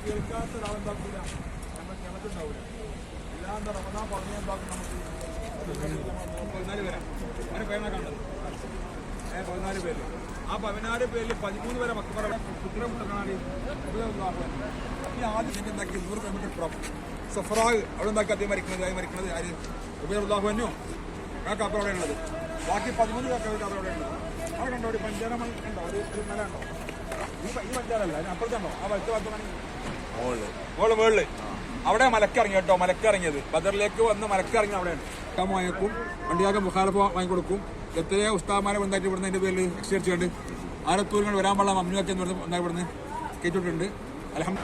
കേൾക്കാത്ത ഒരാളെന്താക്കൂല നമ്മൾ കിണറ്റുണ്ടാവില്ല ഇല്ലാണ്ട് റമദാൻ പറഞ്ഞ എന്താക്കും നമുക്ക് പതിനാല് പേരാണ് അങ്ങനെ പേരാണ് കണ്ടത് പതിനാല് പേര്. ആ പതിനാല് പേരിൽ പതിമൂന്ന് പേരെ മക്കൾ കുട്ടികളെ ഈ ആദ്യം എന്താക്കി നൂറ് കിലോമീറ്റർ ട്രോപ്പ് സഫറാഗ് അവിടെ എന്താക്കി അദ്ദേഹം മരിക്കുന്നത് ആയി മരിക്കുന്നത് ആര്? ഉപയോഗ തന്നെയോ ആ കപ്പ അവിടെ ഉള്ളത്. ബാക്കി പതിമൂന്ന് പേർക്ക് അവിടെ ഉള്ളത്. അവിടെ കണ്ടോ ഒരു പഞ്ചാര മണി ഉണ്ടോ ഒരു ഒരു മല ഉണ്ടോ ഈ ഈ പഞ്ചാരല്ല അപ്പുറത്തുണ്ടോ ആ വലത്തെ മണി മോൾ മേളിൽ. അവിടെ മലക്കിറങ്ങി കേട്ടോ മലക്കിറങ്ങിയത്. ബദറിലേക്ക് വന്ന് മലക്കിറങ്ങി അവിടെയാണ് വാങ്ങിക്കും വണ്ടിയാക്കം മുഖാലപ്പ് വാങ്ങിക്കൊടുക്കും. എത്രയോ ഉസ്താമാരെ വന്നായിട്ട് ഇവിടുന്ന് അതിന്റെ പേരിൽ എക്സ്ചേർച്ച് കണ്ട് ആരത്തൂരിൽ വരാൻ പാടില്ല മമ്മിയൊക്കെ എന്ന് പറഞ്ഞ് ഇവിടുന്ന് കേട്ടിട്ടുണ്ട്. അലഹം